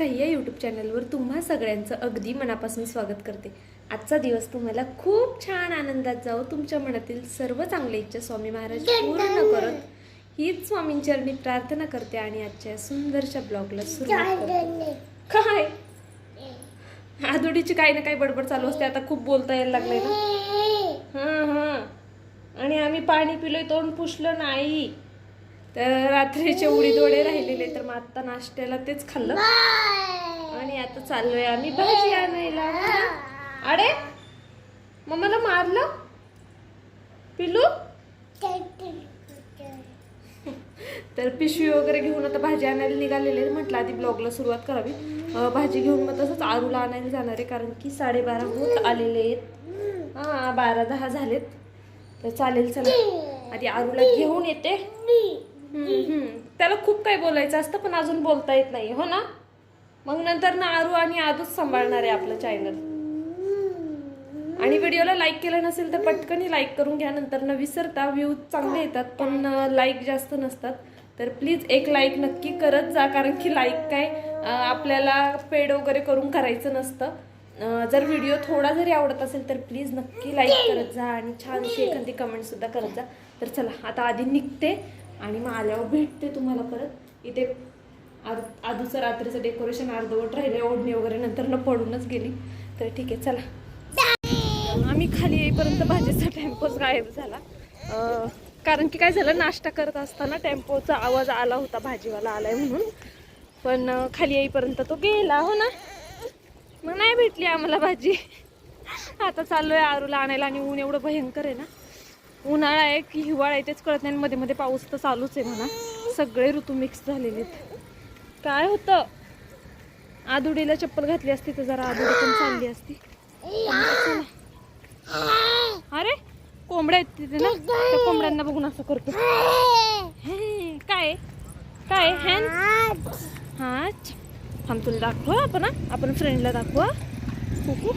मी मी काही या यूट्यूब चॅनलवर तुम्हा सगळ्यांचं अगदी मनापासून स्वागत करते. आजचा दिवस तुम्हाला खूप छान आनंदात जावं. तुमच्या मनातील सर्व चांगल्या इच्छा स्वामी महाराज पूर्ण करत हीच स्वामींचरणी प्रार्थना करते आणि आजच्या सुंदरशा ब्लॉगला सुरुवात काय? आदुडीची काही ना काही बडबड चालू असते. आता खूप बोलता यायला लागलंय ना. हां हां. आणि आम्ही पाणी पिलोय तोंड पुसलं नाही. तर रात्रीचे उडीद वडे राहिलेले तर मग आता नाश्त्याला तेच खाल्लं. आणि आता चाललोय आम्ही भाजी आणायला. अरे मग मला मारलं? पिलू तर पिशवी वगैरे घेऊन आता भाजी आणायला निघालेले म्हटलं आधी ब्लॉगला सुरुवात करावी. भाजी घेऊन मग तसंच आरूला आणायला जाणार आहे कारण की साडेबारा होत आलेले आहेत. हां बारा दहा झालेत. तर चालेल चला. आधी आरूला घेऊन येते. त्याला खूप काही बोलायचं असतं पण अजून बोलता येत नाही. हो ना? मग नंतर ना आरू आणि आदूच सांभाळणार आहे आपलं चॅनल आणि व्हिडिओला लाईक केलं नसेल तर पटकन लाईक करून घ्या. नंतर न विसरता व्ह्यूज चांगले येतात पण लाईक जास्त नसतात. तर प्लीज एक लाईक नक्की करत जा कारण की लाईक काय आपल्याला पेड वगैरे करून करायचं नसतं. जर व्हिडिओ थोडा जरी आवडत असेल तर प्लीज नक्की लाईक करत जा आणि छानशी एखादी कमेंट सुद्धा करत जा. तर चला आता आधी निघते. आणि मग आल्यावर भेटते तुम्हाला परत. इथे आद- आधूचं रात्रीचं डेकोरेशन अर्धवट राहिले ओढणी वगैरे नंतर न पडूनच गेली. तर ठीक आहे चला. आम्ही खाली येईपर्यंत भाजीचा टेम्पोच गायब झाला. कारण की काय झालं नाश्ता करत असताना टेम्पोचा आवाज आला होता भाजीवाला आलाय म्हणून. पण खाली येईपर्यंत तो गेला हो ना? मग नाही भेटली आम्हाला भाजी. आता चाललोय आरूला आणायला आणि ऊन एवढं भयंकर आहे ना. उन्हाळा आहे की हिवाळा आहे तेच कळत नाही. मध्ये मध्ये पाऊस तर चालूच आहे म्हणा. सगळे ऋतू मिक्स झालेले आहेत. काय होतं? आदुडीला चप्पल घातली असती तर जरा आदुडी पण चालली असती. अरे कोंबड्या आहेत तिथे ना? त्या कोंबड्यांना बघून असं करतो. काय? काय? हॅन? हा थांब तुला दाखवा आपण आपण फ्रेंडला दाखव कुकू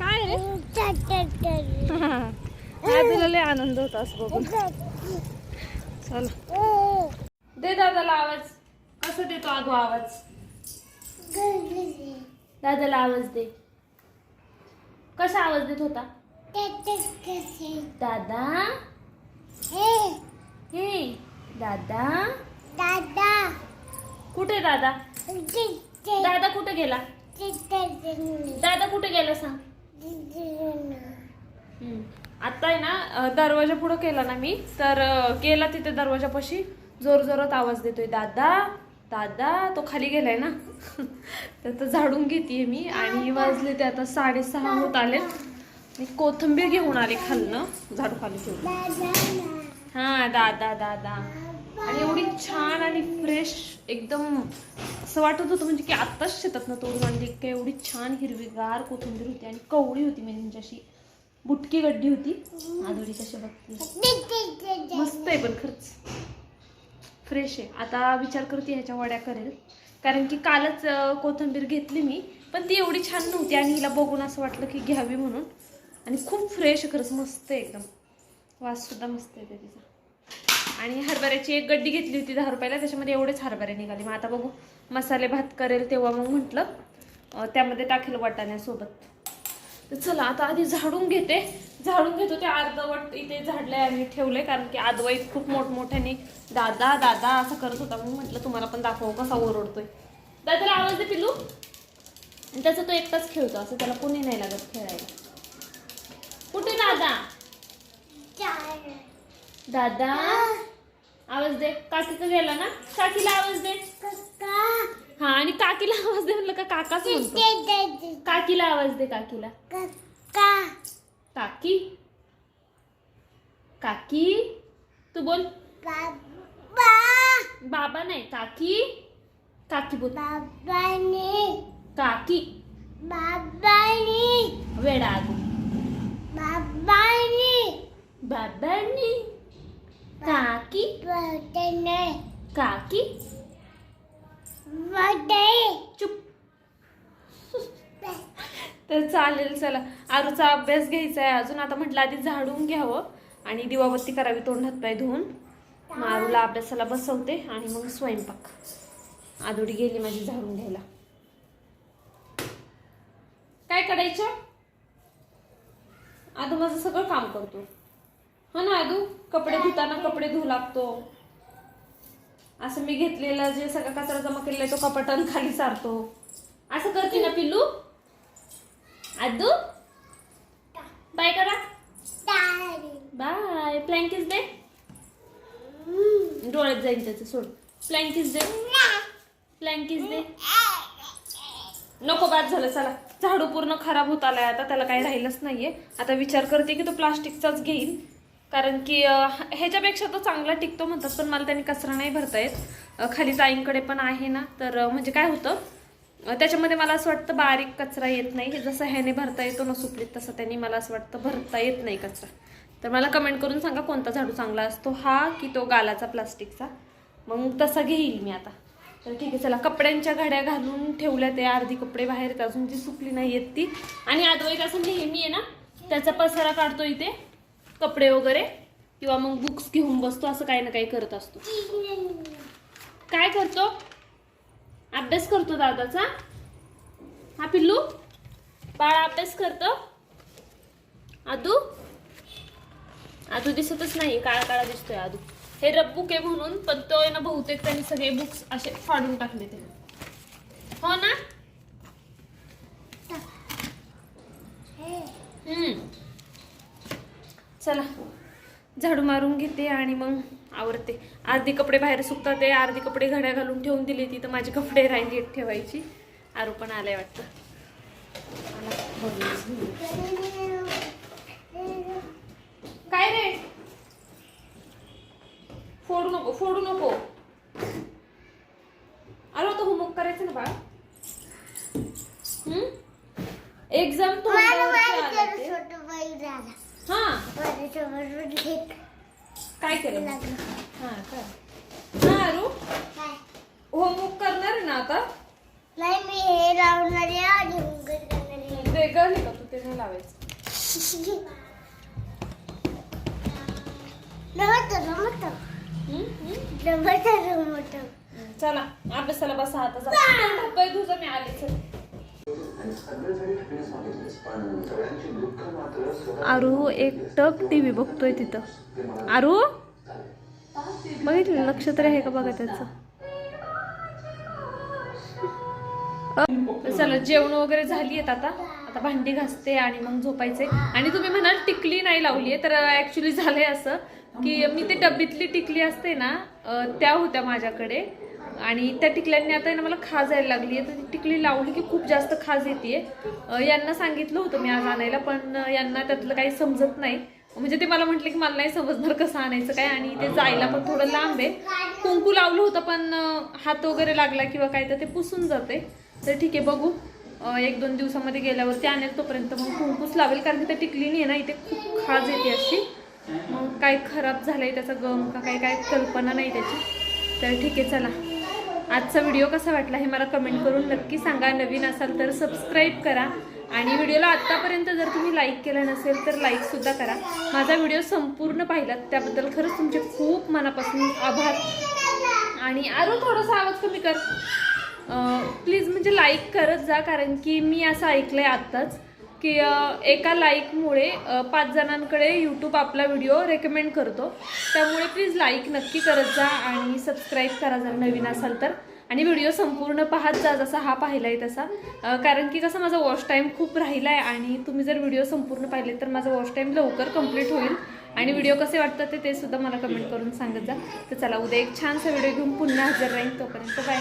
काय रे हा तुला लय आनंद होता असं बघून. चला. दे दादाला आवाज. कसं देतो आदू आवाज? दादाला आवाज दे. कसा आवाज देत होता? दादा? हे दादा? कुठे दादा? दादा कुठे गेला? दादा कुठे गेला सांग. आत्ता आता आहे ना दरवाजा पुढं केला ना मी तर केला तिथे दरवाजापाशी. जोर जोरात आवाज देतोय दादा दादा तो खाली गेलाय ना. तर तो झाडून घेते मी आणि वाजले ते आता साडेसहा होत आले मी कोथिंबीर घेऊन आले खालनं झाडू खाली ठेवून. हा दादा दादा. आणि एवढी छान आणि फ्रेश एकदम असं वाटत होतं म्हणजे की आत्ताच शेतात ना तोडून आणली काय एवढी छान हिरवीगार कोथिंबीर होती आणि कवळी होती म्हणजे बुटकी गड्डी होती. आधोडी कशी बघते मस्त आहे पण खरंच. फ्रेश आहे. आता विचार करते ह्याच्या वड्या करेल. कारण की कालच कोथंबीर कोथिंबीर घेतली मी पण ती एवढी छान नव्हती आणि हिला बघून असं वाटलं की घ्यावी म्हणून. आणि खूप फ्रेश आहे खरंच मस्त आहे एकदम. वास सुद्धा मस्त आहे तिचा. आणि हरभऱ्याची एक गड्डी घेतली होती दहा रुपयाला त्याच्यामध्ये एवढेच हरभरे निघाले. मग आता बघू. मसाले भात करेल तेव्हा मग म्हटलं. त्यामध्ये टाकेल वाटाण्यासोबत. तर चला आता आधी झाडून घेते. झाडून घेतो ते अर्धवट इथे झाडले आणि ठेवले कारण की आदवाईत खूप मोठमोठ्याने दादा दादा असं करत होता. मग म्हटलं तुम्हाला पण दाखवू कसा ओरडतोय. दादाला आवाज दे पिलू आणि त्याचा तो एकटाच खेळतो असं त्याला कोणी नाही लागत खेळायला. कुठे दादा? दादा? आवाज दे. काकीचा गेला ना? काकीला आवाज दे. हा आणि काकीला आवाज दे म्हणलं का काकाच म्हणतो. काकीला आवाज दे काकीला. काकी? काकी? तू बोल. बाबा. नाही काकी? काकी बोल. काकी. वेडा आगू. बाबांनी. काकी? काकी? चुप. तर चालेल चला. आरूचा अभ्यास घ्यायचा आहे अजून आता म्हटलं आधी झाडून घ्यावं आणि दिवाबत्ती करावी तोंड हातपाय धुवून. मग आरूला अभ्यासाला बसवते आणि मग स्वयंपाक. आदोडी गेली माझी झाडून घ्यायला. काय करायचं? आदू माझं सगळं काम करतो. हा ना आदू? कपडे धुताना कपडे धुवू लागतो. असं मी घेतलेला जे सगळा कचरा जमा केलेला आहे तो कपाटान खाली सारतो. असं करते ना पिल्लू? आदू? बाय करा. बाय. प्लँकिस दे डोळ्यात जाईल त्याचं सोड. प्लँकिस दे प्लँकिस दे नको बाद झालं चला. झाडू पूर्ण खराब होत आलाय आता त्याला काही राहिलंच नाहीये. आता विचार करते की तो प्लास्टिकचाच घेईन. कारण की ह्याच्यापेक्षा तो चांगला टिकतो म्हणतात पण मला त्याने कचरा नाही भरता येत खाली जाईंकडे पण आहे ना तर म्हणजे काय होतं त्याच्यामध्ये मला असं वाटतं बारीक कचरा येत नाही. जसं ह्याने भरता येतो ना सुपलीत तसं त्यांनी मला असं वाटतं भरता येत नाही कचरा. तर मला कमेंट करून सांगा कोणता झाडू चांगला असतो हा की तो गालाचा प्लास्टिकचा. मग तसा घेईल मी आता. तर ठीक आहे चला कपड्यांच्या घड्या घालून ठेवल्या ते अर्धी कपडे बाहेर आहेत अजून जी सुकली नाही आहेत ती. आणि आदवाईत असं नेहमी आहे ना त्याचा पसारा काढतो इथे. कपडे वगैरे किंवा मग बुक्स घेऊन बसतो असं काही ना काही करत असतो. काय करतो? अभ्यास करतो दादाचा. हा पिल्लू? बाळा अभ्यास करतो. आदू? आदू दिसतच नाही काळा काळा दिसतोय आदू. हे रब बुक आहे म्हणून पण तो आहे ना बहुतेक त्यांनी सगळे बुक्स असे फाडून टाकले ते. हो ना हम्म चला झाडू मारून घेते आणि मग आवरते. अर्धी कपडे बाहेर सुकतात ते अर्धी कपडे घड्या घालून ठेवून दिली ती तर माझे कपडे राहिली आहेत ठेवायची. आरू पण आलाय वाटतं. काय रे? फोडू नको फोडू नको. आलो आता होमवर्क करायचं ना बाळा हम्म एक्झाम हा काय केलं हा काय हा अरू होमवर्क करणार आहे ना आता? नाही मी हे लावणार आहे आणि उघड करणार आहे. वेगळं नाही का तू ते नाही लावायचं. रमतं, रमतं. हम्म? हम्म? रमतं, रमतं. चला अभ्यासाला बसा आता जा. तुझं मी आले चल. आरू एकटक टीव्ही बघतोय तिथं. आरू? बघितलं नक्षत्र आहे का बघा त्याचं? चला जेवण वगैरे झाली आहेत आता. आता भांडी घासते आणि मग झोपायचे आणि तुम्ही म्हणाल टिकली नाही लावली आहे तर ऍक्च्युली झालंय असं की मी ते डब्बीतली टिकली असते ना त्या होत्या माझ्याकडे. आणि त्या टिकल्यांनी आता ना मला खाज यायला लागली आहे. तर ती टिकली लावली की खूप जास्त खाज येते यांना सांगितलं होतं मी आज आणायला पण यांना त्यातलं काही समजत नाही. म्हणजे ते मला म्हटले की मला नाही समजणार कसं आणायचं काय आणि ते जायला पण थोडं लांब आहे. कुंकू लावलं होतं पण हात वगैरे लागला किंवा काय तर ते पुसून जाते. तर ठीक आहे बघू. एक दोन दिवसामध्ये गेल्यावरती आणेल तोपर्यंत मग कुंकूच लावेल कारण की ते टिकली नाही ना इथे खूप खाज येते अशी. मग काय खराब झालंय त्याचा गम का काय काय कल्पना नाही त्याची. तर ठीक आहे चला. आजचा व्हिडिओ कसा वाटला हे मला कमेंट करून नक्की सांगा. नवीन असाल तर सबस्क्राईब करा. आणि व्हिडिओला आत्तापर्यंत जर तुम्ही लाईक केलं नसेल तर लाईकसुद्धा करा. माझा व्हिडिओ संपूर्ण पाहिलात त्याबद्दल खरंच तुमचे खूप मनापासून आभार. आणि आरो थोडासा आवाज कमी कर. प्लीज म्हणजे लाईक करत जा कारण की मी असं ऐकलं आहे आत्ताच की एका लाईकमुळे पाच जणांकडे यूट्यूब आपला व्हिडिओ रेकमेंड करतो. त्यामुळे प्लीज लाईक नक्की करत जा आणि सबस्क्राईब करा जर नवीन असाल तर. आणि व्हिडिओ संपूर्ण पाहत जा जसा हा पाहिला आहे तसा कारण की कसं माझा वॉच टाईम खूप राहिला आहे आणि तुम्ही जर व्हिडिओ संपूर्ण पाहिले तर माझा वॉच टाईम लवकर कंप्लीट होईल. आणि व्हिडिओ कसे वाटतात ते ते सुद्धा मला कमेंट करून सांगत जा. तर चला उद्या एक छानसा व्हिडिओ घेऊन पुन्हा हजर राहील तोपर्यंत बाय